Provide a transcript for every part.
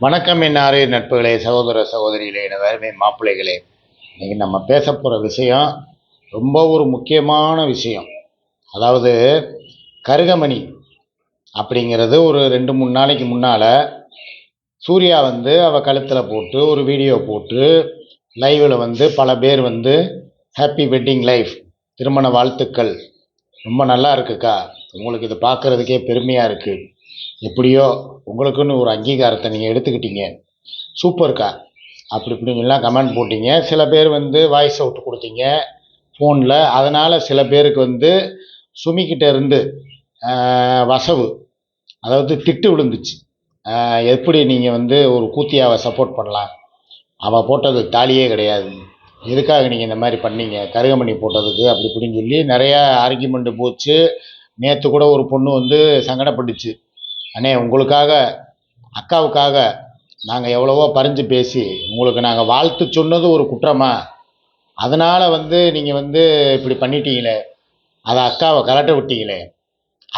வணக்கம் என்னாரே நட்புகளே சகோதர சகோதரிகளே என வேறுமே மாப்பிள்ளைகளே. இன்றைக்கி நம்ம பேச போகிற விஷயம் ரொம்ப ஒரு முக்கியமான விஷயம். அதாவது கருகமணி அப்படிங்கிறது ஒரு ரெண்டு மூணு நாளைக்கு முன்னால் சூர்யா வந்து அவள் கழுத்தில் போட்டு ஒரு வீடியோ போட்டு லைவில் வந்து பல பேர் வந்து ஹாப்பி வெட்டிங் லைஃப் திருமண வாழ்த்துக்கள். ரொம்ப நல்லா இருக்குக்கா. உங்களுக்கு இது பார்க்குறதுக்கே பெருமையாக இருக்குது எப்படியோ உங்களுக்குன்னு ஒரு அங்கீகாரத்தை நீங்கள் எடுத்துக்கிட்டீங்க. சூப்பர்க்கா அப்படி இப்படிங்கெல்லாம் கமெண்ட் போட்டீங்க. சில பேர் வந்து வாய்ஸ் அவுட் கொடுத்தீங்க ஃபோனில் அதனால் சில பேருக்கு வந்து சுமிக்கிட்ட இருந்து வசவு அதாவது திட்டு விழுந்துச்சு. எப்படி நீங்கள் வந்து ஒரு கூத்தியாவை சப்போர்ட் பண்ணலாம்? அவள் போட்டது தாலியே கிடையாது. எதுக்காக நீங்கள் இந்த மாதிரி பண்ணீங்க? கருகமணி போட்டதுக்கு அப்படி இப்படின்னு சொல்லி நிறையா ஆர்கியூமெண்ட்டு போச்சு. நேற்று கூட ஒரு பொண்ணு வந்து சங்கடப்பட்டுச்சு. அண்ணே உங்களுக்காக அக்காவுக்காக நாங்கள் எவ்வளவோ பறிஞ்சு பேசி உங்களுக்கு நாங்கள் வாழ்த்து சொன்னது ஒரு குற்றமா? அதனால் வந்து நீங்கள் வந்து இப்படி பண்ணிட்டீங்களே அதை அக்காவை கலட்ட விட்டீங்களே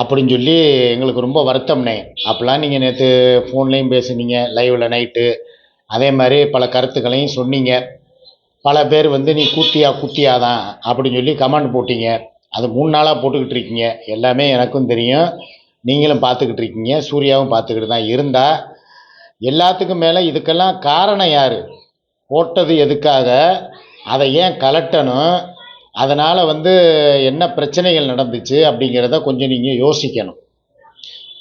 அப்படின்னு சொல்லி எங்களுக்கு ரொம்ப வருத்தம்னே அப்போலாம் நீங்கள் நேற்று ஃபோன்லேயும் பேசுனீங்க லைவில் நைட்டு அதே மாதிரி பல கருத்துக்களையும் சொன்னீங்க. பல பேர் வந்து நீ கூத்தியா குட்டியா தான் அப்படின்னு சொல்லி கமெண்ட் போட்டீங்க. அது மூணு நாளாக போட்டுக்கிட்டு இருக்கீங்க. எல்லாமே எனக்கும் தெரியும். நீங்களும் பார்த்துக்கிட்டு இருக்கீங்க சூர்யாவும் பார்த்துக்கிட்டு தான் இருந்தால் எல்லாத்துக்கும் மேலே இதுக்கெல்லாம் காரணம் யார்? போட்டது எதுக்காக? அதை ஏன் கலட்டணும்? அதனால் வந்து என்ன பிரச்சனைகள் நடந்துச்சு அப்படிங்கிறத கொஞ்சம் நீங்கள் யோசிக்கணும்.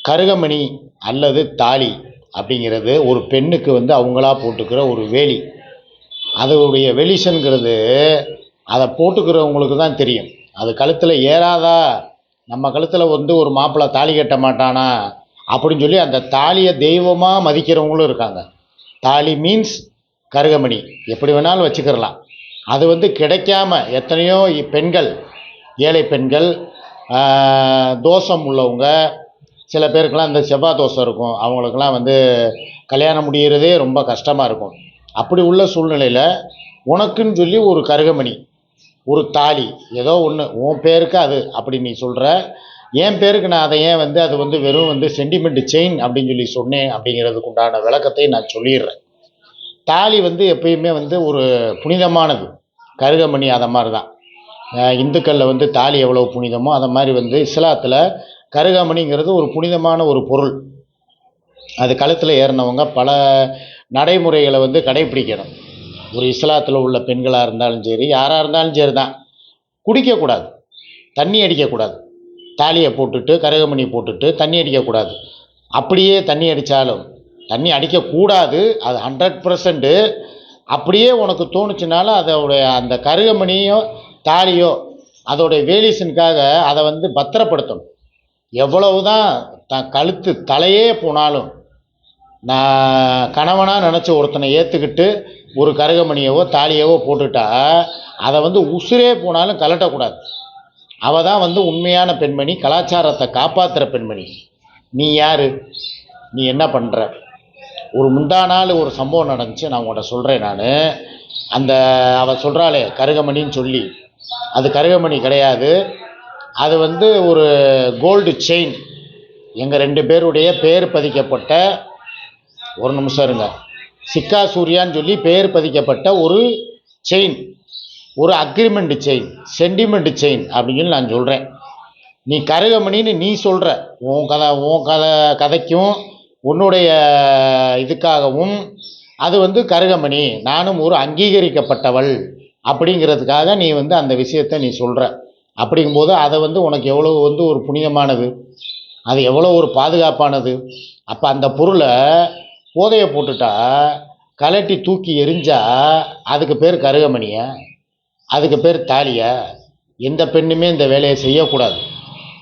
கருகமணி அல்லது தாலி அப்படிங்கிறது ஒரு பெண்ணுக்கு வந்து அவங்களா போட்டுக்கிற ஒரு வேலி. அதனுடைய வெளிஷனுங்கிறது அதை போட்டுக்கிறவங்களுக்கு தான் தெரியும். அது கழுத்தில் ஏறாதா? நம்ம கழுத்தில் வந்து ஒரு மாப்பிள்ளை தாலி கட்ட மாட்டானா? அப்படின்னு சொல்லி அந்த தாலியை தெய்வமாக மதிக்கிறவங்களும் இருக்காங்க. தாலி மீன்ஸ் கருகமணி. எப்படி வேணாலும் வச்சுக்கிறலாம். அது வந்து கிடைக்காம எத்தனையோ பெண்கள் ஏழை பெண்கள் தோஷம் உள்ளவங்க சில பேருக்கெல்லாம் இந்த செவ்வாய் தோஷம் இருக்கும். அவங்களுக்கெல்லாம் வந்து கல்யாணம் முடிகிறதே ரொம்ப கஷ்டமாக இருக்கும். அப்படி உள்ள சூழ்நிலையில் உனக்குன்னு சொல்லி ஒரு கருகமணி ஒரு தாலி. ஏதோ ஒன்று உன் பேருக்கு அது அப்படி நீ சொல்கிற என் பேருக்கு நான் அதை ஏன் வந்து அது வந்து வெறும் வந்து சென்டிமெண்ட் செயின் அப்படின்னு சொல்லி சொன்னேன் அப்படிங்கிறதுக்கு உண்டான விளக்கத்தை நான் சொல்லிடுறேன். தாலி வந்து எப்பயுமே வந்து ஒரு புனிதமானது. கருகமணி அதை மாதிரி தான் இந்துக்களில் வந்து தாலி எவ்வளோ புனிதமோ அதை மாதிரி வந்து இஸ்லாத்தில் கருகமணிங்கிறது ஒரு புனிதமான ஒரு பொருள். அது கழுத்தில் ஏறினவங்க பல நடைமுறைகளை வந்து கடைப்பிடிக்கணும் ஒரு இஸ்லாத்தில் உள்ள பெண்களாக இருந்தாலும் சரி யாராக இருந்தாலும் சரி தான் குடிக்கக்கூடாது. தண்ணி அடிக்கக்கூடாது. தாலியை போட்டுட்டு கருகமணி போட்டுட்டு தண்ணி அடிக்கக்கூடாது. அப்படியே தண்ணி அடித்தாலும் தண்ணி அடிக்கக்கூடாது அது ஹண்ட்ரட் பர்சன்ட்டு அப்படியே உனக்கு தோணுச்சுனாலும் அதோடைய அந்த கருகமணியோ தாலியோ அதோடைய வேலிசனுக்காக அதை வந்து பத்திரப்படுத்தணும். எவ்வளவு தான் த கழுத்து தலையே போனாலும் நான் கணவனாக நினச்ச ஒருத்தனை ஏற்றுக்கிட்டு ஒரு கரகமணியவோ தாலியவோ போட்டுட்டா அதை வந்து உசுரே போனாலும் கலட்டக்கூடாது. அவள் தான் வந்து உண்மையான பெண்மணி கலாச்சாரத்தை காப்பாற்றுற பெண்மணி. நீ யார்? நீ என்ன பண்ணுற ஒரு முந்தா நாள் ஒரு சம்பவம் நடந்துச்சு நான் உங்கள்கிட்ட சொல்கிறேன் நான். அந்த அவள் சொல்கிறாளே கருகமணின்னு சொல்லி. அது கருகமணி கிடையாது. அது வந்து ஒரு கோல்டு செயின் எங்கள் ரெண்டு பேருடைய பேர் பதிக்கப்பட்ட ஒரு நிமிஷம் இருங்க. சிக்கா சூர்யான்னு சொல்லி பெயர் பதிக்கப்பட்ட ஒரு செயின் ஒரு அக்ரிமெண்ட் செயின் சென்டிமெண்ட் செயின் அப்படின்னு நான் சொல்கிறேன் நீ கருகமணின்னு நீ சொல்கிற உன் கதை உன் கதை கதைக்கும் உன்னுடைய இதுக்காகவும் அது வந்து கருகமணி. நானும் ஒரு அங்கீகரிக்கப்பட்டவள் அப்படிங்கிறதுக்காக நீ வந்து அந்த விஷயத்தை நீ சொல்கிற அப்படிங்கும்போது அதை வந்து உனக்கு எவ்வளோ வந்து ஒரு புனிதமானது அது எவ்வளோ ஒரு பாதுகாப்பானது. அப்போ அந்த பொருளை போதையை போட்டுட்டா கலட்டி தூக்கி எரிஞ்சா அதுக்கு பேர் கருகமணியா? அதுக்கு பேர் தாலியா? எந்த பெண்ணுமே இந்த வேலையை செய்யக்கூடாது.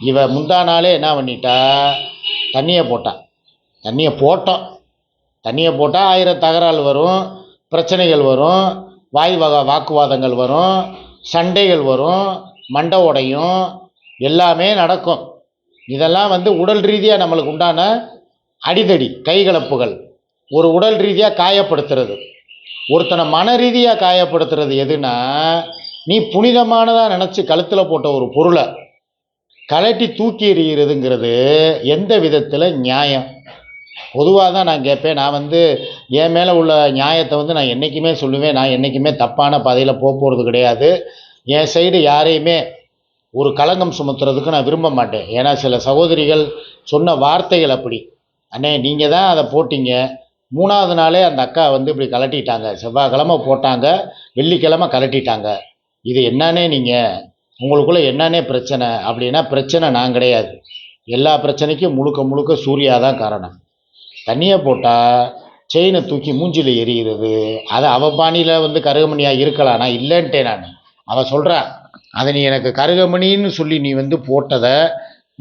இவ முந்தா நாளே என்ன பண்ணிட்டா? தண்ணியை போட்டான் தண்ணியை போட்டோம் தண்ணியை போட்டால் ஆயிரம் தகராறு வரும் பிரச்சனைகள் வரும் வாய் வகை வாக்குவாதங்கள் வரும் சண்டைகள் வரும் மண்டை உடையும் எல்லாமே நடக்கும். இதெல்லாம் வந்து உடல் ரீதியாக நம்மளுக்கு உண்டான அடிதடி கைகலப்புகள். ஒரு உடல் ரீதியாக காயப்படுத்துறது. ஒருத்தனை மன ரீதியாக காயப்படுத்துறது எதுனா நீ புனிதமானதாக நினச்சி கழுத்தில் போட்ட ஒரு பொருளை கலட்டி தூக்கி எறிகிறதுங்கிறது எந்த விதத்தில் நியாயம்? பொதுவாக தான் நான் கேட்பேன். நான் வந்து என் மேலே உள்ள நியாயத்தை வந்து நான் என்றைக்குமே சொல்லுவேன். நான் என்றைக்குமே தப்பான பாதையில் போக போகிறது கிடையாது. என் சைடு யாரையுமே ஒரு களங்கம் சுமத்துறதுக்கு நான் விரும்ப மாட்டேன். ஏன்னா சில சகோதரிகள் சொன்ன வார்த்தைகள் அப்படி. அண்ணே நீங்கள் தான் அதை போட்டிங்க. மூணாவது நாளே அந்த அக்கா வந்து இப்படி கலட்டிட்டாங்க. செவ்வாய்க்கிழமை போட்டாங்க வெள்ளிக்கிழமை கலட்டிட்டாங்க. இது என்னன்னே நீங்கள் உங்களுக்குள்ளே என்னன்னே பிரச்சனை? அப்படின்னா பிரச்சனை நான் கிடையாது. எல்லா பிரச்சனைக்கும் முழுக்க முழுக்க சூர்யா தான் காரணம். தண்ணியை போட்டால் செயினை தூக்கி மூஞ்சில் எரிகிறது அது அவள் பாணியில் வந்து கருகமணியாக இருக்கலாம். நான் இல்லைன்ட்டே நான். அவள் சொல்கிறா அதை நீ எனக்கு கருகமணின்னு சொல்லி நீ வந்து போட்டதை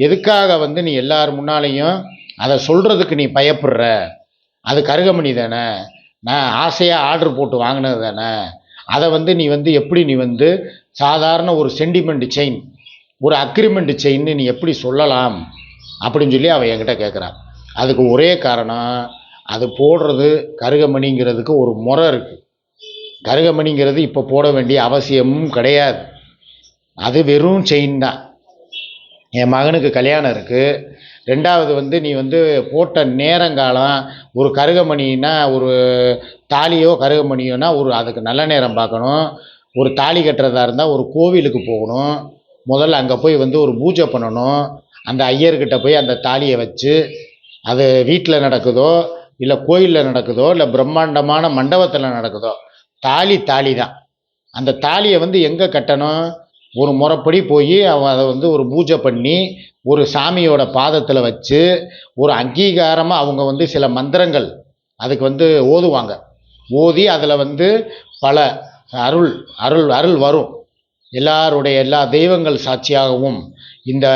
எதுக்காக வந்து நீ எல்லார் முன்னாலேயும் அதை சொல்கிறதுக்கு நீ பயப்படுற? அது கருகமணி தானே? நான் ஆசையாக ஆர்டர் போட்டு வாங்கினது தானே? அதை வந்து நீ வந்து எப்படி நீ வந்து சாதாரண ஒரு சென்டிமெண்ட் செயின் ஒரு அக்ரிமெண்ட் செயின்னு நீ எப்படி சொல்லலாம் அப்படின்னு சொல்லி அவள் என்கிட்ட கேட்குறான் அதுக்கு ஒரே காரணம் அது போடுறது கருகமணிங்கிறதுக்கு ஒரு முறை இருக்குது கருகமணிங்கிறது இப்போ போட வேண்டிய அவசியமும் கிடையாது. அது வெறும் செயின் தான். என் மகனுக்கு கல்யாணம் இருக்குது ரெண்டாவது வந்து நீ வந்து போட்ட நேரங்காலம் ஒரு கருகமணின்னா ஒரு தாலியோ கருகமணியோனா ஒரு அதுக்கு நல்ல நேரம் பார்க்கணும். ஒரு தாலி கட்டுறதா இருந்தால் ஒரு கோவிலுக்கு போகணும். முதல்ல அங்கே போய் வந்து ஒரு பூஜை பண்ணணும். அந்த ஐயர்கிட்ட போய் அந்த தாலியை வச்சு அது வீட்டில் நடக்குதோ இல்லை கோயிலில் நடக்குதோ இல்லை பிரம்மாண்டமான மண்டபத்தில் நடக்குதோ தாலி தாலி தான் அந்த தாலியை வந்து எங்கே கட்டணும்? ஒரு முறைப்படி போய் அவன் அதை வந்து ஒரு பூஜை பண்ணி ஒரு சாமியோட பாதத்தில் வச்சு ஒரு அங்கீகாரமாக அவங்க வந்து சில மந்திரங்கள் அதுக்கு வந்து ஓதுவாங்க. ஓதி அதில் வந்து பல அருள் அருள் அருள் வரும். எல்லாருடைய எல்லா தெய்வங்கள் சாட்சியாகவும் இந்த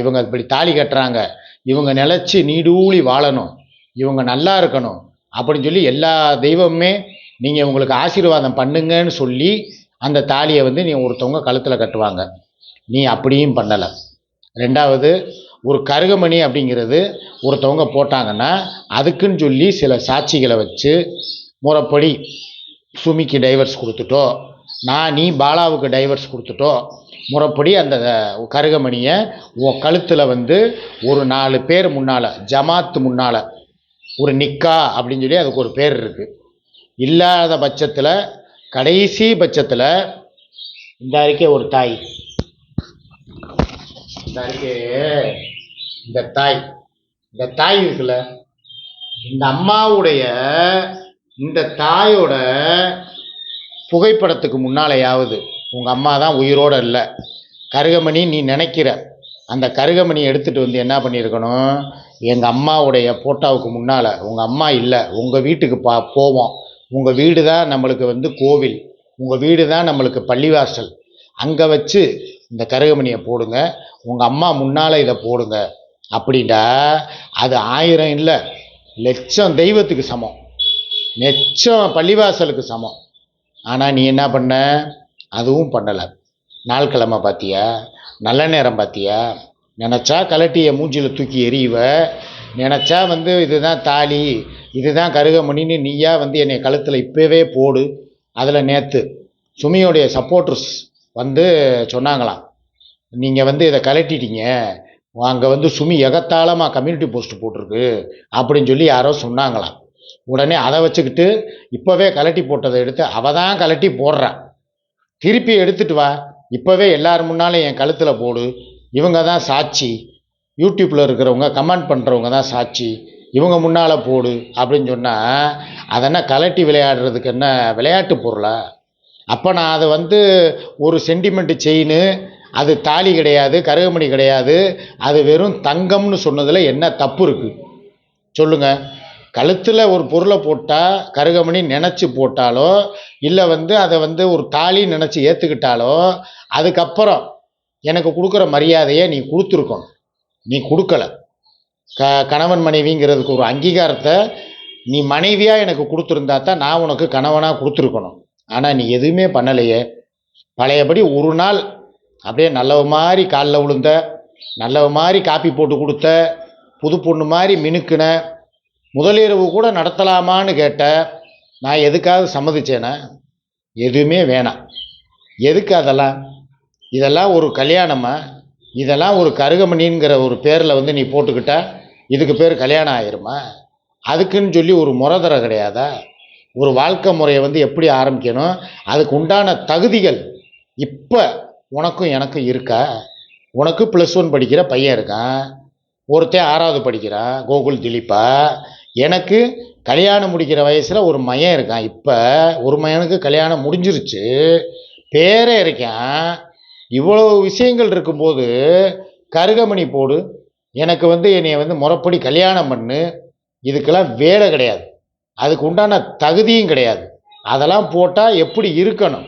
இவங்க இப்படி தாலி கட்டுறாங்க இவங்க நிலச்சி நீடூழி வாழணும் இவங்க நல்லா இருக்கணும் அப்படின்னு சொல்லி எல்லா தெய்வமுமே நீங்கள் உங்களுக்கு ஆசீர்வாதம் பண்ணுங்கன்னு சொல்லி அந்த தாலியை வந்து நீ ஒருத்தவங்க கழுத்தில் கட்டுவாங்க. நீ அப்படியும் பண்ணலை. ரெண்டாவது ஒரு கருகமணி அப்படிங்கிறது ஒருத்தவங்க போட்டாங்கன்னா அதுக்குன்னு சொல்லி சில சாட்சிகளை வச்சு முறைப்படி சுமிக்கு டைவர்ஸ் கொடுத்துட்டோ நான் நீ பாலாவுக்கு டைவர்ஸ் கொடுத்துட்டோ முறைப்படி அந்த கருகமணியை உன் கழுத்தில் வந்து ஒரு நாலு பேர் முன்னால் ஜமாத்து முன்னால் ஒரு நிக்கா அப்படின்னு சொல்லி அதுக்கு ஒரு பேர் இருக்குது இல்லாத பட்சத்தில் கடைசி பட்சத்தில் இந்த அறிக்கை ஒரு தாய். இந்த அறிக்கை இந்த தாய். இந்த தாய் இருக்குல்ல இந்த அம்மாவுடைய இந்த தாயோட புகைப்படத்துக்கு முன்னாலேயாவது உங்கள் அம்மா தான் உயிரோடு இல்லை. கருகமணி நீ நினைக்கிற அந்த கருகமணி எடுத்துகிட்டு வந்து என்ன பண்ணியிருக்கணும்? எங்கள் அம்மாவுடைய ஃபோட்டோவுக்கு முன்னால் உங்கள் அம்மா இல்லை உங்கள் வீட்டுக்கு பா போவோம். உங்கள் வீடு தான் நம்மளுக்கு வந்து கோவில். உங்கள் வீடு தான் நம்மளுக்கு பள்ளிவாசல். அங்கே வச்சு இந்த கருகமணியை போடுங்க. உங்கள் அம்மா முன்னால் இதை போடுங்க. அப்படின்டா அது ஆயிரம் இல்லை லட்சம் தெய்வத்துக்கு சமம். லட்சம் பள்ளிவாசலுக்கு சமம். ஆனால் நீ என்ன பண்ண? அதுவும் பண்ணலை. நாள் கிழமை பார்த்தியா நல்ல நேரம் பார்த்தியா நினச்சா கலட்டியை மூஞ்சியில் தூக்கி எறிவ நினச்சா வந்து இதுதான் தாலி. இதுதான் கருகமணின்னு நீயா வந்து என்னை கழுத்தில் இப்போவே போடு. அதில் நேற்று சுமியோடைய சப்போர்ட்டர்ஸ் வந்து சொன்னாங்களாம். நீங்கள் வந்து இதை கலட்டிட்டீங்க அங்கே வந்து சுமி எகத்தாளமாக கம்யூனிட்டி போஸ்ட் போட்டிருக்கு அப்படின்னு சொல்லி யாரோ சொன்னாங்களாம். உடனே அதை வச்சுக்கிட்டு இப்போவே கலட்டி போட்டதை எடுத்து அவ தான் கலட்டி போடுறான் திருப்பி எடுத்துட்டு வா. இப்போவே எல்லார் முன்னாலும் என் கழுத்தில் போடு. இவங்க தான் சாட்சி. யூடியூப்பில் இருக்கிறவங்க கமெண்ட் பண்ணுறவங்க தான் சாட்சி. இவங்க முன்னால் போடு அப்படின்னு சொன்னால் அதென்ன கலட்டி விளையாடுறதுக்கு என்ன விளையாட்டு பொருளா? அப்போ நான் அதை வந்து ஒரு சென்டிமெண்ட் செயின் அது தாலி கிடையாது கருகமணி கிடையாது அது வெறும் தங்கம்னு சொன்னதில் என்ன தப்பு இருக்குது சொல்லுங்கள் கழுத்தில் ஒரு பொருளை போட்டால் கருகமணி நினச்சி போட்டாலோ இல்லை வந்து அதை வந்து ஒரு தாலி நினச்சி ஏற்றுக்கிட்டாலோ அதுக்கப்புறம் எனக்கு கொடுக்குற மரியாதையை நீ கொடுத்துருக்கணும். நீ கொடுக்கல. க கணவன் மனைவிங்கிறதுக்கு ஒரு அங்கீகாரத்தை நீ மனைவியாக எனக்கு கொடுத்துருந்தா தான் நான் உனக்கு கணவனாக கொடுத்துருக்கணும். ஆனால் நீ எதுவுமே பண்ணலையே. பழையபடி ஒரு நாள் அப்படியே நல்லவ மாதிரி காலில் விழுந்த நல்லவ மாதிரி காப்பி போட்டு கொடுத்த புது பொண்ணு மாதிரி மினுக்குன முதலிரவு கூட நடத்தலாமான்னு கேட்ட நான் எதுக்காவது சம்மதிச்சேனே? எதுவுமே வேணாம். எதுக்கு அதெல்லாம்? இதெல்லாம் ஒரு கல்யாணமாக இதெல்லாம் ஒரு கருகமணிங்கிற ஒரு பேரில் வந்து நீ போட்டுக்கிட்டா இதுக்கு பேர் கல்யாணம் ஆயிருமா? அதுக்குன்னு சொல்லி ஒரு முறை தர கிடையாதா? ஒரு வாழ்க்கை முறையை வந்து எப்படி ஆரம்பிக்கணும்? அதுக்கு உண்டான தகுதிகள் இப்போ உனக்கும் எனக்கும் இருக்கா? உனக்கு ப்ளஸ் ஒன் படிக்கிற பையன் இருக்கான் ஒருத்தன் ஆறாவது படிக்கிறான் கோகுல் திலீப்பா? எனக்கு கல்யாணம் முடிக்கிற வயசில் ஒரு மையன் இருக்கான். இப்போ ஒரு மையனுக்கு கல்யாணம் முடிஞ்சிருச்சு. பேரே இருக்கான். இவ்வளோ விஷயங்கள் இருக்கும்போது கருகமணி போடு எனக்கு வந்து என்னைய வந்து முறைப்படி கல்யாணம் பண்ணு இதுக்கெல்லாம் வேலை கிடையாது. அதுக்கு உண்டான தகுதியும் கிடையாது. அதெல்லாம் போட்டால் எப்படி இருக்கணும்?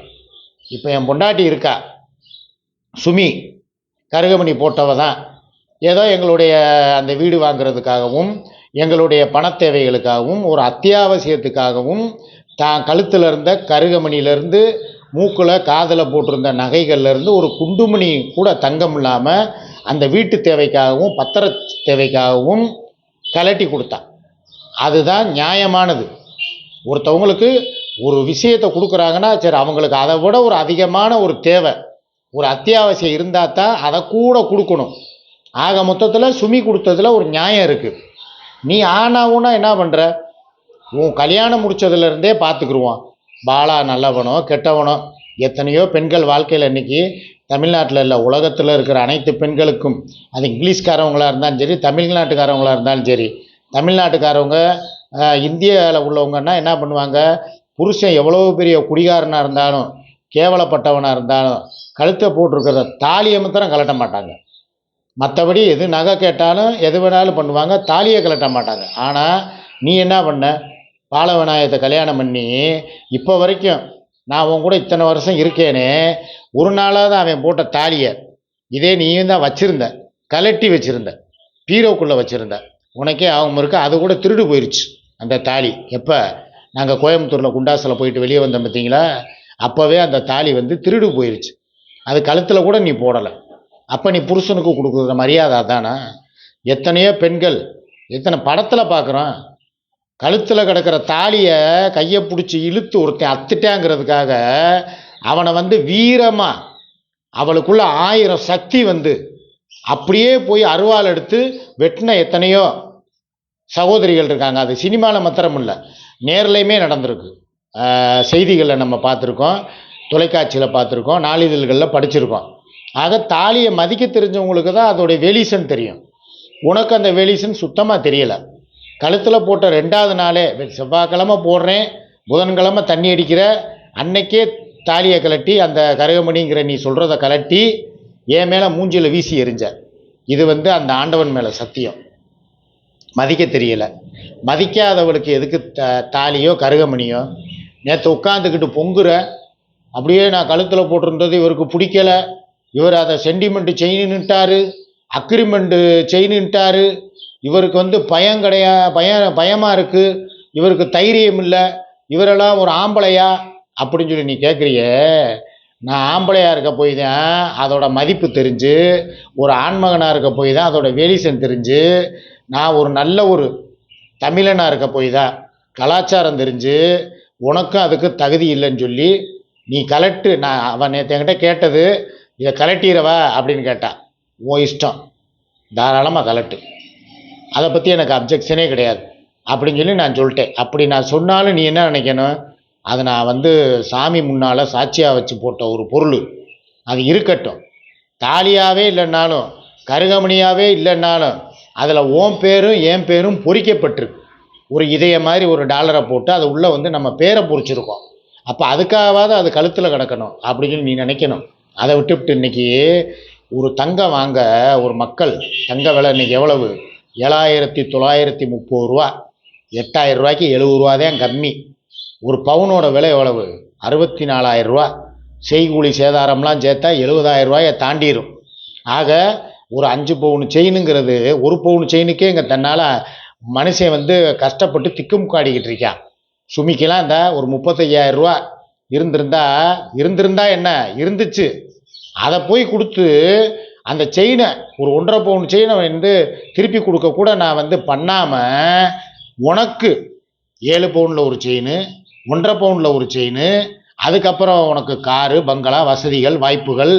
இப்போ என் பொண்டாட்டி இருக்கா? சுமி கருகமணி போட்டவ தான். ஏதோ எங்களுடைய அந்த வீடு வாங்குறதுக்காகவும் எங்களுடைய பண தேவைகளுக்காகவும் ஒரு அத்தியாவசியத்துக்காகவும் தான் கழுத்தில் இருந்த கருகமணியிலேருந்து மூக்கில் காதில் போட்டிருந்த நகைகள்லேருந்து ஒரு குண்டுமணி கூட தங்கம் இல்லாமல் அந்த வீட்டு தேவைக்காகவும் பத்திர தேவைக்காகவும் கலட்டி கொடுத்தா. அதுதான் நியாயமானது. ஒருத்தவங்களுக்கு ஒரு விஷயத்தை கொடுக்குறாங்கன்னா சரி அவங்களுக்கு அதை விட ஒரு அதிகமான ஒரு தேவை. ஒரு அத்தியாவசியம் இருந்தால் தான் அதை கூட கொடுக்கணும். ஆக மொத்தத்தில் சுமி கொடுத்ததுல ஒரு நியாயம் இருக்குது நீ ஆனாவுன்னா என்ன பண்ணுற உன் கல்யாணம் முடித்ததுலேருந்தே பார்த்துக்குருவான் பாலா நல்லவனோ கெட்டவனோ எத்தனையோ பெண்கள் வாழ்க்கையில் இன்றைக்கி தமிழ்நாட்டில் இல்லை உலகத்தில் இருக்கிற அனைத்து பெண்களுக்கும் அது இங்கிலீஷ்காரவங்களாக இருந்தாலும் சரி தமிழ்நாட்டுக்காரவங்களாக இருந்தாலும் சரி தமிழ்நாட்டுக்காரவங்க இந்தியாவில் உள்ளவங்கன்னா என்ன பண்ணுவாங்க? புருஷன் எவ்வளோ பெரிய குடிகாரனாக இருந்தாலும் கேவலப்பட்டவனாக இருந்தாலும் கழுத்தை போட்டிருக்கிற தாலியை மாத்திரம் கலட்ட மாட்டாங்க. மற்றபடி எது நகை கேட்டாலும் எது வேணாலும் பண்ணுவாங்க தாலியை கலட்ட மாட்டாங்க. ஆனால் நீ என்ன பண்ண? பாலவிநாயகத்தை கல்யாணம் பண்ணி இப்போ வரைக்கும் நான் உன் கூட இத்தனை வருஷம் இருக்கேனே ஒரு நாளாவது அவன் போட்ட தாலியை. இதே நீயும் தான் வச்சுருந்த கலட்டி வச்சுருந்த பீரோக்குள்ளே வச்சுருந்த. உனக்கே ஆகும் இருக்கு அது கூட திருடு போயிடுச்சு அந்த தாலி. எப்போ? நாங்கள் கோயம்புத்தூரில் குண்டாசில் போயிட்டு வெளியே வந்தோம் பார்த்தீங்களா அப்போவே அந்த தாலி வந்து திருடு போயிடுச்சு அது கழுத்தில் கூட நீ போடலை. அப்போ நீ புருஷனுக்கு கொடுக்குற மரியாதை அதானா? எத்தனையோ பெண்கள் எத்தனை படத்தில் பார்க்குறோம் கழுத்தில் கிடக்கிற தாலியை கையை பிடிச்சி இழுத்து ஒருத்தன் அத்துட்டாங்கிறதுக்காக அவனை வந்து வீரமாக அவளுக்குள்ள ஆயிரம் சக்தி வந்து அப்படியே போய் அருவாள் எடுத்து வெட்டின எத்தனையோ சகோதரிகள் இருக்காங்க. அது சினிமாவில் மாத்திரம் இல்லை நேர்லையுமே நடந்திருக்கு. செய்திகளை செய்திகளில் நம்ம பார்த்துருக்கோம் தொலைக்காட்சியில் பார்த்துருக்கோம் நாளிதழ்களில் படிச்சிருக்கோம். ஆக தாலியை மதிக்க தெரிஞ்சவங்களுக்கு தான் அதோடைய வெளிசன் தெரியும். உனக்கு அந்த வெளிசன் சுத்தமாக தெரியலை. கழுத்தில் போட்ட ரெண்டாவது நாளே செவ்வாய்க்கிழமை போடுறேன் புதன்கிழமை தண்ணி அடிக்கிற அன்னைக்கே தாலியை கலட்டி அந்த கரகமணிங்கிற நீ சொல்கிறத கலட்டி என் மேலே மூஞ்சியில் வீசி எறிஞ்ச. இது வந்து அந்த ஆண்டவன் மேலே சத்தியம். மதிக்க தெரியல. மதிக்காதவளுக்கு எதுக்கு த தாலியோ கருகமணியோ? நேற்று உட்காந்துக்கிட்டு பொங்குற அப்படியே நான் கழுத்தில் போட்டிருந்தது இவருக்கு பிடிக்கல. இவர் அதை சென்டிமெண்ட்டு செயின்னுட்டாரு அக்ரிமெண்ட்டு செயின்னுட்டாரு இவருக்கு வந்து பயம் கிடையா பயம் பயமாக இருக்குது இவருக்கு தைரியம் இல்லை. இவரெல்லாம் ஒரு ஆம்பளையா? அப்படின்னு சொல்லி நீ கேட்குறியே நான் ஆம்பளையாக இருக்க போய் தான் அதோட மதிப்பு தெரிஞ்சு ஒரு ஆண்மகனாக இருக்க போய் தான் அதோட வேலிசன் தெரிஞ்சு நான் ஒரு நல்ல ஒரு தமிழனாக இருக்க போய் தான் கலாச்சாரம் தெரிஞ்சு உனக்கும் அதுக்கு தகுதி இல்லைன்னு சொல்லி நீ கலெக்டு நான் அவன் நேற்று என்கிட்ட கேட்டது இதை கலட்டிடவா அப்படின்னு கேட்டான் உன் இஷ்டம். தாராளமாக கலட்டு. அதை பற்றி எனக்கு அப்ஜெக்ஷனே கிடையாது. அப்படின்னு சொல்லி நான் சொல்லிட்டேன். அப்படி நான் சொன்னாலும் நீ என்ன நினைக்கணும்? அதை நான் வந்து சாமி முன்னால் சாட்சியாக வச்சு போட்ட ஒரு பொருள். அது இருக்கட்டும். தாலியாகவே இல்லைன்னாலும் கருகமணியாகவே இல்லைன்னாலும் அதில் ஓம் பேரும் என் பேரும் பொறிக்கப்பட்டிருக்கு. ஒரு இதய மாதிரி ஒரு டாலரை போட்டு அது உள்ளே வந்து நம்ம பேரை பொறிச்சிருக்கோம். அப்போ அதுக்காகவாது அது கழுத்தில் கிடக்கணும் அப்படின்னு நீ நினைக்கணும். அதை விட்டுவிட்டு இன்றைக்கி ஒரு தங்கம் வாங்க ஒரு மக்கள் தங்க விலை இன்னைக்கு எவ்வளவு? ஏழாயிரத்தி தொள்ளாயிரத்தி முப்பது ரூபா. எட்டாயிரம் ரூபாய்க்கு எழுபது ரூபா தான் கம்மி. ஒரு பவுனோட விலை எவ்வளவு? அறுபத்தி நாலாயிரம் ரூபா. செய்கூலி சேதாரம்லாம் சேர்த்தா எழுபதாயிரம் ரூபாயை தாண்டிடும் ஆக ஒரு அஞ்சு பவுன் செயினுங்கிறது ஒரு பவுன் செயினுக்கே இங்கே தன்னால் மனுஷன் வந்து கஷ்டப்பட்டு திக்குமுக்காடிக்கிட்டு இருக்கான். சுமிக்கெல்லாம் இந்த ஒரு முப்பத்தையாயிரம் ரூபா இருந்திருந்தா இருந்திருந்தா என்ன? இருந்துச்சு. அதை போய் கொடுத்து அந்த செயினை ஒரு ஒன்றரை பவுன் செயினை வந்து திருப்பி கொடுக்க கூட நான் வந்து பண்ணாமல் உனக்கு ஏழு பவுனில் ஒரு செயின் ஒன்றரை பவுனில் ஒரு செயின் அதுக்கப்புறம் உனக்கு காரு பங்களா வசதிகள் வாய்ப்புகள்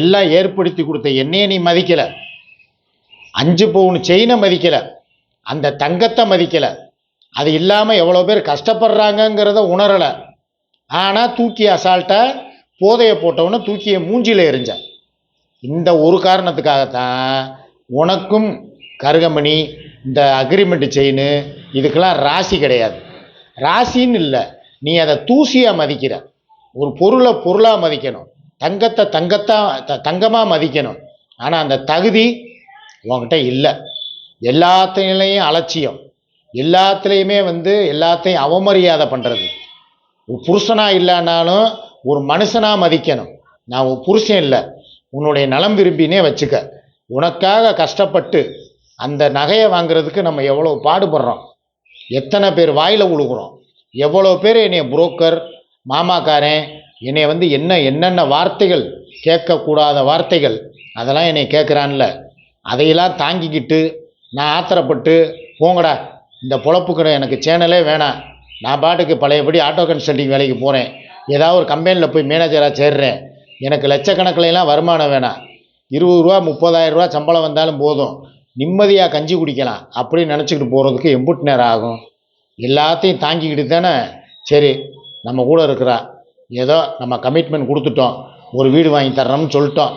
எல்லாம் ஏற்படுத்தி கொடுத்த என்னைய நீ மதிக்கலை. அஞ்சு பவுன் செயினை மதிக்கலை. அந்த தங்கத்தை மதிக்கலை. அது இல்லாமல் எவ்வளோ பேர் கஷ்டப்படுறாங்கங்கிறத உணரலை. ஆனால் தூக்கி அசால்ட்டாக போதையை போட்டவொன்னே தூக்கிய மூஞ்சியில் எரிஞ்சேன். இந்த ஒரு காரணத்துக்காகத்தான் உனக்கும் கருகமணி இந்த அக்ரிமெண்ட்டு செயின் இதுக்கெல்லாம் ராசி கிடையாது. ராசின்னு இல்லை. நீ அதை தூசியாக மதிக்கிற. ஒரு பொருளை பொருளாக மதிக்கணும். தங்கத்தை தங்கத்தான் த தங்கமாக மதிக்கணும். ஆனால் அந்த தகுதி உங்ககிட்ட இல்லை. எல்லாத்துலேயும் அலட்சியம். எல்லாத்துலேயுமே வந்து எல்லாத்தையும் அவமரியாதை பண்ணுறது ஒரு புருஷனாக இல்லைனாலும் ஒரு மனுஷனாக மதிக்கணும். நான் உன் புருஷன் இல்லை. உன்னுடைய நலம் விரும்பினே வச்சுக்க. உனக்காக கஷ்டப்பட்டு அந்த நகையை வாங்குறதுக்கு நம்ம எவ்வளோ பாடுபடுறோம்? எத்தனை பேர் வாயில் உழுகுறோம்? எவ்வளோ பேர் என்னைய புரோக்கர் மாமாக்காரன் என்னை வந்து என்ன என்னென்ன வார்த்தைகள் கேட்கக்கூடாத வார்த்தைகள் அதெல்லாம் என்னை கேட்குறான்ல. அதையெல்லாம் தாங்கிக்கிட்டு நான் ஆத்திரப்பட்டு போங்கடா இந்த பொழப்புக்கு எனக்கு சேனலே வேணாம். நான் பாட்டுக்கு பழையபடி ஆட்டோ கன்சல்டிங் வேலைக்கு போகிறேன் ஏதாவது ஒரு கம்பெனியில் போய் மேனேஜராக சேர்றேன். எனக்கு லட்சக்கணக்கிலலாம் வருமானம் வேணாம். இருபது ரூபா முப்பதாயிரம் ரூபா சம்பளம் வந்தாலும் போதும். நிம்மதியாக கஞ்சி குடிக்கலாம் அப்படின்னு நினச்சிக்கிட்டு போகிறதுக்கு எம்புட்டு நேரம் ஆகும். எல்லாத்தையும் தாங்கிக்கிட்டு தானே? சரி நம்ம கூட இருக்கிறா. ஏதோ நம்ம கமிட்மெண்ட் கொடுத்துட்டோம். ஒரு வீடு வாங்கி தர்றோம்னு சொல்லிட்டோம்.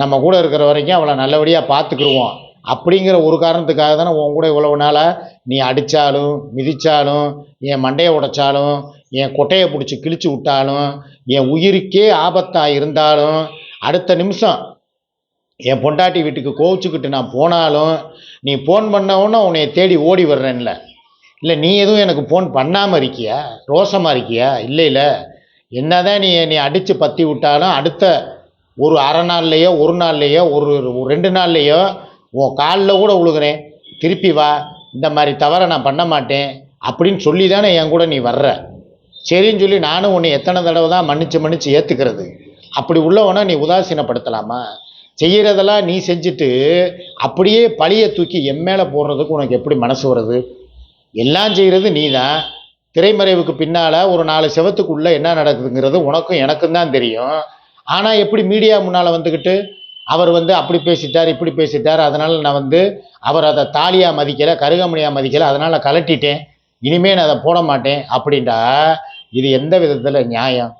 நம்ம கூட இருக்கிற வரைக்கும் அவளை நல்லபடியாக பார்த்துக்குருவோம். அப்படிங்கிற ஒரு காரணத்துக்காக தானே உன் கூட இவ்வளவு நாளாக நீ அடித்தாலும் மிதித்தாலும் என் மண்டையை உடைச்சாலும் என் கொட்டையை பிடிச்சி கிழிச்சு விட்டாலும் என் உயிருக்கே ஆபத்தாக இருந்தாலும் அடுத்த நிமிஷம் என் பொண்டாட்டி வீட்டுக்கு கோவிச்சுக்கிட்டு நான் போனாலும் நீ ஃபோன் பண்ணவுடனே உன்னைய தேடி ஓடி வர்றேன்ல. இல்லை நீ எதுவும் எனக்கு ஃபோன் பண்ணாமல் இருக்கியா? ரோசமாக இருக்கியா? இல்லை இல்லை. என்னதான் நீ நீ அடித்து பற்றி விட்டாலும் அடுத்த ஒரு அரை நாள்லையோ ஒரு நாள்லையோ ஒரு ஒரு ரெண்டு நாள்லையோ உன் காலில் கூட விழுகிறேன் திருப்பி வா. இந்த மாதிரி தவறை நான் பண்ண மாட்டேன். அப்படின்னு சொல்லி தானே என் கூட நீ வர்ற. சரின்னு சொல்லி நானும் உன்னை எத்தனை தடவை தான் மன்னிச்சு மன்னிச்சு ஏற்றுக்கிறது அப்படி உள்ளவனா நீ உதாசீனப்படுத்தலாமா? செய்கிறதெல்லாம் நீ செஞ்சுட்டு அப்படியே பழியை தூக்கி என் மேலே போடுறதுக்கு உனக்கு எப்படி மனசு வருது எல்லாம் செய்கிறது நீ தான் திரைமறைவுக்கு பின்னால் ஒரு நாலு செவத்துக்குள்ளே என்ன நடக்குதுங்கிறது உனக்கும் எனக்கும் தான் தெரியும். ஆனால் எப்படி மீடியா முன்னால் வந்துக்கிட்டு அவர் வந்து அப்படி பேசிட்டார் இப்படி பேசிட்டார் அதனால் நான் வந்து அவர் அதை தாலியாக மதிக்கலை கருகமணியாக மதிக்கலை அதனால் கலட்டிட்டேன். இனிமேல் நான் அதை போட மாட்டேன் அப்படின்டா இது எந்த விதத்தில் நியாயம்?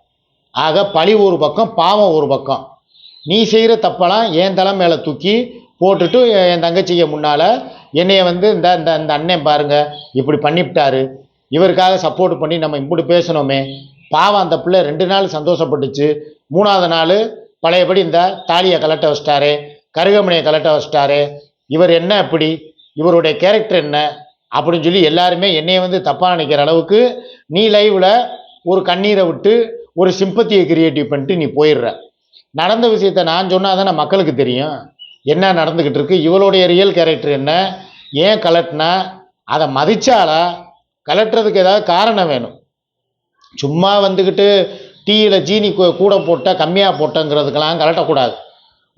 ஆக பழி ஒரு பக்கம் பாவம் ஒரு பக்கம். நீ செய்கிற தப்பெல்லாம் என் தலை மேலே தூக்கி போட்டுட்டு என் தங்கச்சியை தங்கச்சிக்கு முன்னால் என்னைய வந்து இந்த இந்த இந்த அண்ணன் பாருங்கள் இப்படி பண்ணிவிட்டாரு. இவருக்காக சப்போர்ட் பண்ணி நம்ம இப்படி பேசணுமே. பாவம் அந்த பிள்ளை ரெண்டு நாள் சந்தோஷப்பட்டுச்சு. மூணாவது நாள் பழையபடி இந்த தாலியை கலட்ட வச்சிட்டாரு கருகமணியை கலட்ட வச்சிட்டாரு. இவர் என்ன இப்படி? இவருடைய கேரக்டர் என்ன? அப்படின்னு சொல்லி எல்லாருமே என்னைய வந்து தப்பாக நினைக்கிற அளவுக்கு நீ லைவில் ஒரு கண்ணீரை விட்டு ஒரு சிம்பத்தியை கிரியேட்டிவ் பண்ணிட்டு நீ போயிடுற. நடந்த விஷயத்த நான் சொன்னால் தானே மக்களுக்கு தெரியும். என்ன நடந்துக்கிட்டு இருக்கு? இவளுடைய ரியல் கேரக்டர் என்ன? ஏன் கலட்டினா? அதை மதிச்சாலா கலட்டுறதுக்கு ஏதாவது காரணம் வேணும். சும்மா வந்துக்கிட்டு டீயில் ஜீனி கூட போட்டால் கம்மியாக போட்டேங்கிறதுக்கெல்லாம் கலட்டக்கூடாது.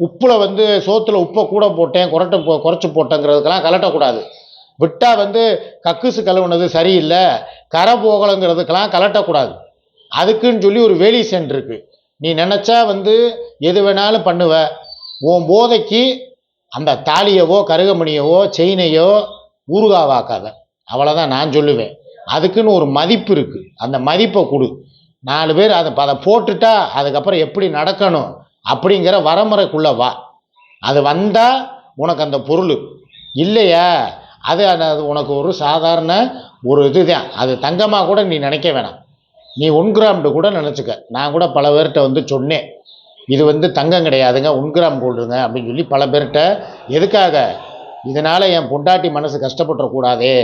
உப்பில் வந்து சோத்தில் உப்பை கூட போட்டேன் குரட்ட குறைச்சி போட்டேங்கிறதுக்கெல்லாம் கலட்டக்கூடாது. விட்டால் வந்து கக்குசு கழுவுனது சரியில்லை. கரை போகலைங்கிறதுக்கெல்லாம் கலட்டக்கூடாது. அதுக்குன்னு சொல்லி ஒரு வேலி சென்ட்ருக்கு நீ நினச்சா வந்து எது வேணாலும் பண்ணுவ. உன் போதைக்கு அந்த தாலியவோ கருகமணியவோ செயினையோ ஊறுகாவாக்காத. அவ்வளோதான் நான் சொல்லுவேன். அதுக்குன்னு ஒரு மதிப்பு இருக்குது அந்த மதிப்பை கொடு. நாலு பேர் அதை அதை போட்டுட்டா அதுக்கப்புறம் எப்படி நடக்கணும் அப்படிங்கிற வரமுறைக்குள்ளே வா. அது வந்தால் உனக்கு அந்த பொருள். இல்லையா? அது- அது உனக்கு ஒரு சாதாரண ஒரு இது தான் அது தங்கமாக கூட நீ நினைக்க வேணாம். நீ ஒன் கிராம்டு கூட நினச்சிக்க. நான் கூட பல பேர்கிட்ட வந்து சொன்னேன். இது வந்து தங்கம் கிடையாதுங்க ஒன் கிராம் கோல்டுங்க அப்படின்னு சொல்லி பல பேர்கிட்ட எதுக்காக? இதனால் என் பொண்டாட்டி மனசு கஷ்டப்பட்டுறக்கூடாதே.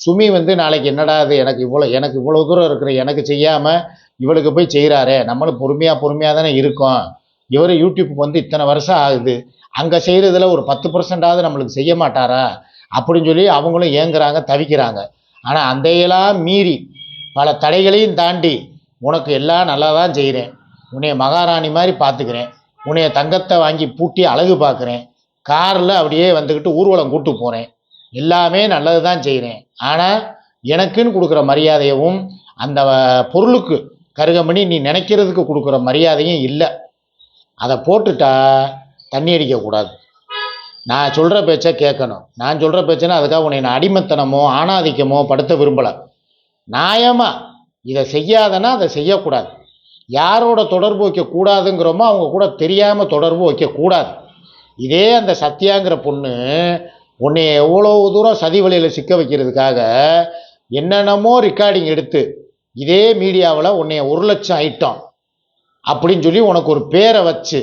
சுமி வந்து நாளைக்கு என்னடா அது எனக்கு இவ்வளோ எனக்கு இவ்வளோ தூரம் இருக்கிற எனக்கு செய்யாமல் இவளுக்கு போய் செய்கிறாரே நம்மளும் பொறுமையாக பொறுமையாக தானே இருக்கோம். இவர் யூடியூப்புக்கு வந்து இத்தனை வருஷம் ஆகுது. அங்கே செய்கிறதுல ஒரு பத்து பர்சன்டாவது நம்மளுக்கு செய்ய மாட்டாரா? அப்படின்னு சொல்லி அவங்களும் ஏங்குறாங்க தவிக்கிறாங்க. ஆனால் அந்தையெல்லாம் மீறி பல தடைகளையும் தாண்டி உனக்கு எல்லாம் நல்லா தான் செய்கிறேன் உன்னைய மகாராணி மாதிரி பார்த்துக்கிறேன் உன்னைய தங்கத்தை வாங்கி பூட்டி அழகு பார்க்குறேன் காரில் அப்படியே வந்துக்கிட்டு ஊர்வலம் கூட்டு போகிறேன் எல்லாமே நல்லது தான் செய்கிறேன் ஆனால் எனக்குன்னு கொடுக்குற மரியாதையவும் அந்த பொருளுக்கு கருகமணி நீ நினைக்கிறதுக்கு கொடுக்குற மரியாதையும் இல்லை. அதை போட்டுட்டா தண்ணி அடிக்கக்கூடாது நான் சொல்கிற பேச்சை கேட்கணும். நான் சொல்கிற பேச்சுன்னா அதுக்காக உன்னை நான் அடிமைத்தனமோ ஆணாதிக்கமோ படுத்த விரும்பலை. நியாயமாக இதை செய்யாதனா அதை செய்யக்கூடாது. யாரோட தொடர்பு வைக்கக்கூடாதுங்கிறோமோ அவங்க கூட தெரியாமல் தொடர்பு வைக்கக்கூடாது. இதே அந்த சத்யாங்கிற பொண்ணு உன்னை எவ்வளோ தூரம் சதி வழியில் சிக்க வைக்கிறதுக்காக என்னென்னமோ ரெக்கார்டிங் எடுத்து இதே மீடியாவில் உன்னைய ஒரு லட்சம் ஐட்டம் அப்படின்னு சொல்லி உனக்கு ஒரு பேரை வச்சு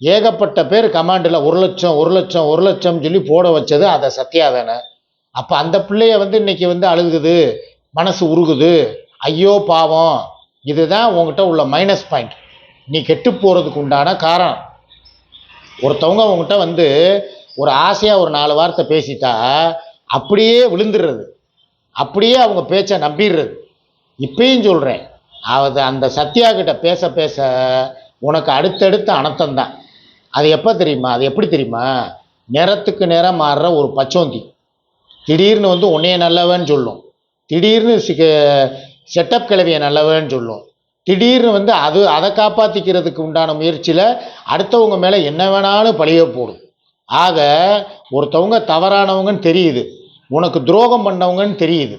ஏகப்பட்ட பேர் கமாண்டில் ஒரு லட்சம் ஒரு லட்சம் ஒரு லட்சம் சொல்லி போட வச்சது அதை சத்யா தானே. அப்போ அந்த பிள்ளைய வந்து இன்னைக்கு வந்து அழுகுது மனசு உருகுது. ஐயோ பாவம். இதுதான் உங்ககிட்ட உள்ள மைனஸ் பாயிண்ட் நீ கெட்டு போகிறதுக்கு உண்டான காரணம். ஒருத்தவங்க உங்ககிட்ட வந்து ஒரு ஆசையாக ஒரு நாலு வார்த்தை பேசிட்டா அப்படியே விழுந்துடுறது. அப்படியே அவங்க பேச்சை நம்பிடுறது. இப்பயும் சொல்கிறேன் அது அந்த சத்யா கிட்ட பேச பேச உனக்கு அடுத்தடுத்த அனர்த்தம் தான் அது எப்போ தெரியுமா? அது எப்படி தெரியுமா? நிறத்துக்கு நேரம் மாறுற ஒரு பச்சோந்தி. திடீர்னு வந்து உன்னைய நல்லவன்னு சொல்லும். திடீர்னு செட்டப் கிளவிய நல்லவன்னு சொல்லும். திடீர்னு வந்து அது அதை காப்பாற்றிக்கிறதுக்கு உண்டான முயற்சியில் அடுத்தவங்க மேலே என்ன வேணாலும் பழிய போடும். ஆக ஒருத்தவங்க தவறானவங்கன்னு தெரியுது. உனக்கு துரோகம் பண்ணவங்கன்னு தெரியுது.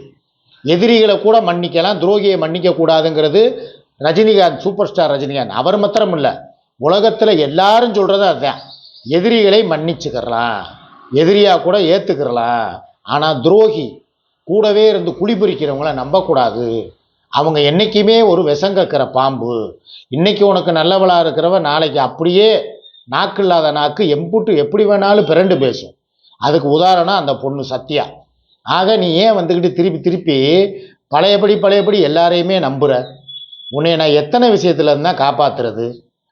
எதிரிகளை கூட மன்னிக்கலாம் துரோகியை மன்னிக்க கூடாதுங்கிறது ரஜினிகாந்த் சூப்பர் ஸ்டார் ரஜினிகாந்த். அவர் மாத்திரம் இல்லை உலகத்தில் எல்லாரும் சொல்கிறது அதுதான். எதிரிகளை மன்னிச்சுக்கிறலாம் எதிரியாக கூட ஏற்றுக்கிறலாம் ஆனால் துரோகி கூடவே இருந்து குழிபுரிக்கிறவங்கள நம்பக்கூடாது. அவங்க என்றைக்குமே ஒரு விஷங்கக்கிற பாம்பு. இன்றைக்கி உனக்கு நல்லவளாக இருக்கிறவ நாளைக்கு அப்படியே நாக்கு இல்லாத நாக்கு எம்புட்டு எப்படி வேணாலும் பிறண்டு பேசும். அதுக்கு உதாரணம் அந்த பொண்ணு சத்யா. ஆக நீ ஏன் வந்துக்கிட்டு திருப்பி திருப்பி பழையபடி பழையபடி எல்லாரையுமே நம்புகிற உன்னை நான் எத்தனை விஷயத்துலேருந்து தான் காப்பாத்துறது?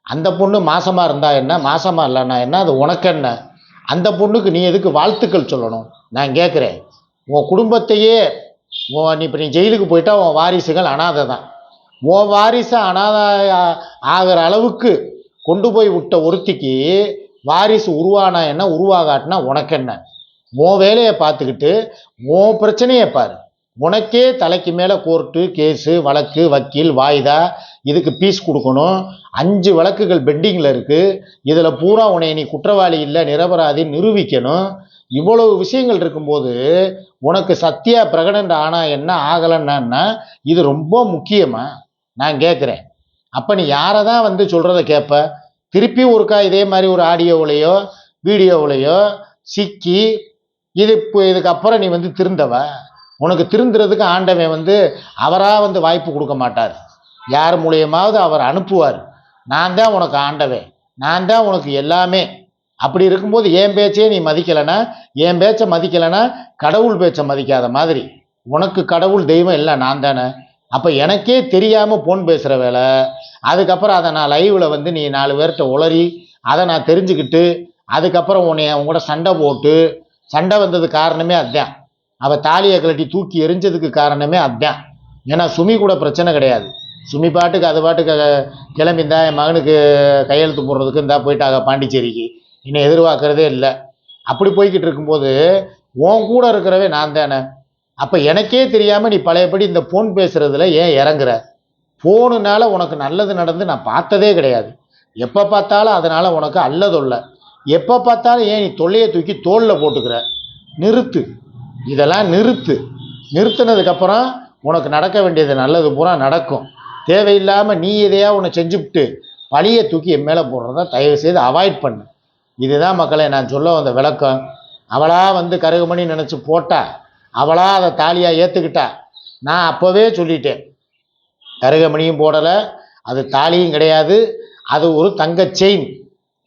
அந்த பொண்ணு மாசமாக இருந்தால் என்ன? மாசமாக இல்லைன்னா என்ன? அது உனக்கு என்ன? அந்த பொண்ணுக்கு நீ எதுக்கு வாழ்த்துக்கள் சொல்லணும்? நான் கேட்குறேன் உன் குடும்பத்தையே உன் நீ இப்போ நீ ஜெயிலுக்கு போயிட்டா உன் வாரிசுகள் அனாதை தான். உன் வாரிசு அனாதை ஆகிற அளவுக்கு கொண்டு போய் விட்ட ஒருத்திக்கு வாரிசு உருவானா என்ன? உருவாகாட்டினா உனக்கு என்ன? உன் வேலையை பார்த்துக்கிட்டு உன் பிரச்சனையை பாரு. உனக்கே தலைக்கு மேலே கோர்ட்டு கேஸு வழக்கு வக்கீல் வாய்தா இதுக்கு பீஸ் கொடுக்கணும். அஞ்சு வழக்குகள் பெண்டிங்கில் இருக்குது இதில் பூரா உன்னை நீ குற்றவாளி இல்லை நிரபராதி நிரூபிக்கணும். இவ்வளவு விஷயங்கள் இருக்கும்போது உனக்கு சத்தியா பிரகடன ஆனால் என்ன ஆகலைன்னா இது ரொம்ப முக்கியமாக நான் கேட்குறேன் அப்போ நீ யாரை தான் வந்து சொல்கிறத கேட்ப திருப்பி ஒருக்கா இதே மாதிரி ஒரு ஆடியோவிலையோ வீடியோவிலையோ சிக்கி இது இப்போ இதுக்கப்புறம் நீ வந்து திருந்தவ? உனக்கு திருந்துறதுக்கு ஆண்டவன் வந்து அவராக வந்து வாய்ப்பு கொடுக்க மாட்டார். யார் மூலியமாவது அவர் அனுப்புவார். நான் தான் உனக்கு ஆண்டவன். நான் தான் உனக்கு எல்லாமே. அப்படி இருக்கும்போது என் பேச்சையே நீ மதிக்கலைன்னா என் பேச்சை மதிக்கலைன்னா கடவுள் பேச்சை மதிக்காத மாதிரி. உனக்கு கடவுள் தெய்வம் இல்லை நான் தானே. அப்போ எனக்கே தெரியாமல் ஃபோன் பேசுகிற வேலை. அதுக்கப்புறம் அதை நான் லைவில் வந்து நீ நாலு பேர்கிட்ட உளறி அதை நான் தெரிஞ்சுக்கிட்டு அதுக்கப்புறம் உன்னை உங்களோட கூட சண்டை போட்டு சண்டை வந்தது காரணமே அதுதான். அவள் தாலியை கழட்டி தூக்கி எரிஞ்சதுக்கு காரணமே அதுதான் ஏன்னா சுமி கூட பிரச்சனை கிடையாது. சுமி பாட்டுக்கு அது பாட்டுக்கு கிளம்பி இந்தா என் மகனுக்கு கையெழுத்து போடுறதுக்கு இந்தா போயிட்டாங்க பாண்டிச்சேரிக்கு. என்னை எதிர்பார்க்குறதே இல்லை. அப்படி போய்கிட்டு இருக்கும்போது உன் கூட இருக்கிறவே நான் தானே? அப்போ எனக்கே தெரியாமல் நீ பழையபடி இந்த ஃபோன் பேசுகிறதுல ஏன் இறங்குற? ஃபோனுனால உனக்கு நல்லது நடந்து நான் பார்த்ததே கிடையாது. எப்போ பார்த்தாலும் அதனால் உனக்கு அல்லதொல்லை. எப்போ பார்த்தாலும் ஏன் நீ தொல்லையை தூக்கி தோளில் போட்டுக்கிற? நிறுத்து. இதெல்லாம் நிறுத்து. நிறுத்தினதுக்கப்புறம் உனக்கு நடக்க வேண்டியது நல்லது பூரா நடக்கும். தேவையில்லாமல் நீ எதையா ஒன்று செஞ்சுவிட்டு பழியை தூக்கி என் மேலே போடுறத தயவு செய்து அவாய்ட் பண்ணு. இதுதான் மக்களை நான் சொல்ல வந்த விளக்கம். அவளாக வந்து கருகுமணி நினச்சி போட்டா அவளாக அதை தாலியாக ஏற்றுக்கிட்டா நான் அப்போவே சொல்லிட்டேன். கருகமணியும் போடலை அது தாலியும் கிடையாது அது ஒரு தங்க செயின்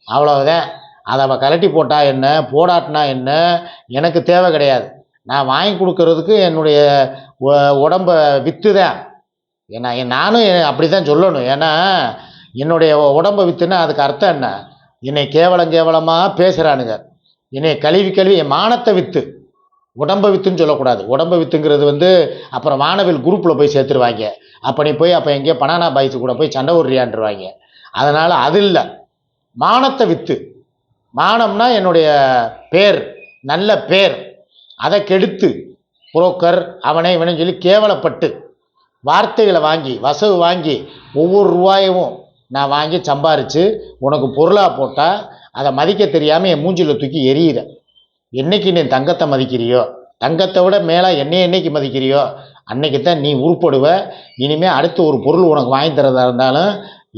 அவ்வளவுதான். அதை அவள் கலட்டி போட்டா என்ன போடாட்டினா என்ன எனக்கு தேவை கிடையாது. நான் வாங்கி கொடுக்கறதுக்கு என்னுடைய உடம்ப விற்று தான் ஏன்னா நானும் அப்படி தான் சொல்லணும். ஏன்னா என்னுடைய உடம்பை விற்றுனா அதுக்கு அர்த்தம் என்ன? என்னை கேவலம் கேவலமாக பேசுகிறானுங்க என்னை கழுவி கழுவி என் மானத்தை விற்று உடம்பை வித்துன்னு சொல்லக்கூடாது. உடம்பை வித்துங்கிறது வந்து அப்புறம் வானவில் குரூப்பில் போய் சேர்த்துருவாங்க. அப்போ நீ போய் அப்போ எங்கேயோ பனானா பாய்ஸ் கூட போய் சண்டை விடுறியான்ருவாங்க அதனால் அது இல்லை. மானத்தை வித்து. மானம்னா என்னுடைய பேர். நல்ல பேர். அதை கெடுத்து புரோக்கர் அவனை இவனை சொல்லி கேவலப்பட்டு வார்த்தைகளை வாங்கி வசவு வாங்கி ஒவ்வொரு ரூபாயவும் நான் வாங்கி சம்பாரித்து உனக்கு பொருளாக போட்டால் அதை மதிக்க தெரியாமல் என் மூஞ்சியில் தூக்கி எரியிற என்னைக்கு நீ தங்கத்தை மதிக்கிறியோ? தங்கத்தை விட மேலே என்னைய என்னைக்கு மதிக்கிறியோ? அன்னைக்கு தான் நீ உருப்படுவ. இனிமேல் அடுத்து ஒரு பொருள் உனக்கு வாங்கி தரதா இருந்தாலும்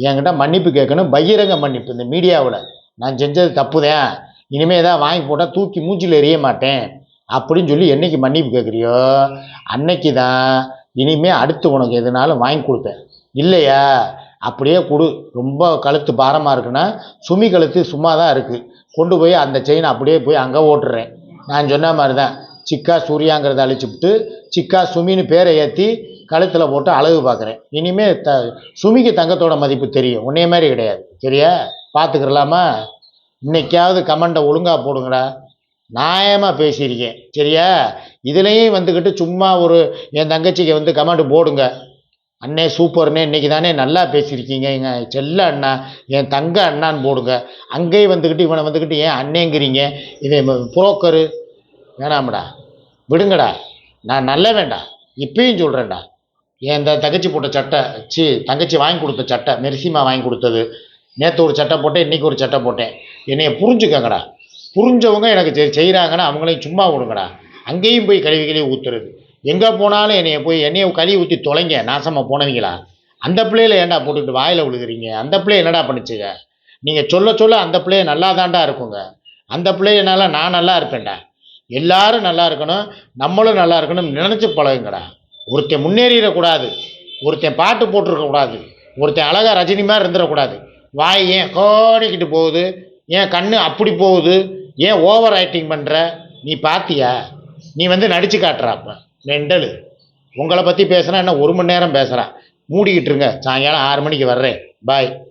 என்கிட்ட மன்னிப்பு கேட்கணும். பகிரங்க மன்னிப்பு இந்த மீடியாவில் நான் செஞ்சது தப்புதான். இனிமேல் ஏதாவது வாங்கி போட்டால் தூக்கி மூஞ்சியில் எரிய மாட்டேன். அப்படின்னு சொல்லி என்னைக்கு மன்னிப்பு கேட்குறியோ அன்னைக்கு தான் இனிமேல் அடுத்து உனக்கு எதுனாலும் வாங்கி கொடுப்பேன். இல்லையா? அப்படியே கொடு. ரொம்ப கழுத்து பாரமாக இருக்குன்னா சுமி கழுத்து சும்மா தான் இருக்குது கொண்டு போய் அந்த செயினை அப்படியே போய் அங்கே ஓட்டுறேன். நான் சொன்ன மாதிரி தான் சிக்கா சூர்யாங்கிறத அழிச்சுப்புட்டு சிக்கா சுமின்னு பேரை ஏற்றி கழுத்தில் போட்டு அழகு பார்க்குறேன் இனிமேல் த சுமிக்கு தங்கத்தோட மதிப்பு தெரியும். உன்னே மாதிரி கிடையாது. சரியா? பார்த்துக்கிறலாமா இன்னைக்காவது கமெண்டை ஒழுங்காக போடுங்கடா. நியாயமாக பேசியிருக்கேன். சரியா? இதுலேயும் வந்துக்கிட்டு சும்மா ஒரு என் தங்கச்சிக்கு வந்து கமெண்ட் போடுங்க. அண்ணே சூப்பர்ண்ணே இன்னைக்கு தானே நல்லா பேசியிருக்கீங்க. எங்கள் செல்ல அண்ணா என் தங்க அண்ணான்னு போடுங்க. அங்கேயும் வந்துக்கிட்டு இவனை வந்துக்கிட்டு ஏன் அண்ணேங்கிறீங்க? இவன் புரோக்கரு. வேணாம்டா. விடுங்கடா. நான் நல்ல வேண்டாம் இப்பயும் சொல்கிறேன்டா என் இந்த தங்கச்சி போட்ட சட்டை சி தங்கச்சி வாங்கி கொடுத்த சட்டை மெரிசிமா வாங்கி கொடுத்தது. நேற்று ஒரு சட்டை போட்டேன் இன்றைக்கி ஒரு சட்டை போட்டேன். என்னைய புரிஞ்சுக்கங்கடா. புரிஞ்சவங்க எனக்கு செய் செய்கிறாங்கன்னா அவங்களையும் சும்மா விடுங்கடா. அங்கேயும் போய் கழுவி கழுவி ஊற்றுறது எங்கே போனாலும் என்னைய போய் என்னையை கழுவி ஊற்றி தொலைங்க நாசமாக போனவங்களா? அந்த பிள்ளையில ஏன்டா போட்டுக்கிட்டு வாயில் விழுகிறீங்க? அந்த பிள்ளை என்னடா பண்ணுச்சுங்க? நீங்கள் சொல்ல சொல்ல அந்த பிள்ளைய நல்லா தாண்டா இருக்குங்க. அந்த பிள்ளையனால நான் நல்லா இருப்பேன்டா. எல்லாரும் நல்லா இருக்கணும் நம்மளும் நல்லா இருக்கணும் நினச்சி பழகுங்கடா. ஒருத்தன் முன்னேறிடக்கூடாது. ஒருத்தன் பாட்டு போட்டிருக்கக்கூடாது. ஒருத்தன் அழகா ரஜினி மாதிரி இருந்துடக்கூடாது. வாய் ஏன் கோடிக்கிட்டு போகுது? ஏன் கண்ணு அப்படி போகுது? ஏன் ஓவர் ஆக்டிங் பண்ணுற நீ பாத்தியா? நீ வந்து நடிச்சு காட்டுறாப்ப. மெண்டலு. உங்களை பற்றி பேசுனா என்ன ஒரு மணி நேரம் பேசுகிறா மூடிக்கிட்டுருங்க சாயங்காலம் ஆறு மணிக்கு வர்றேன். பாய்.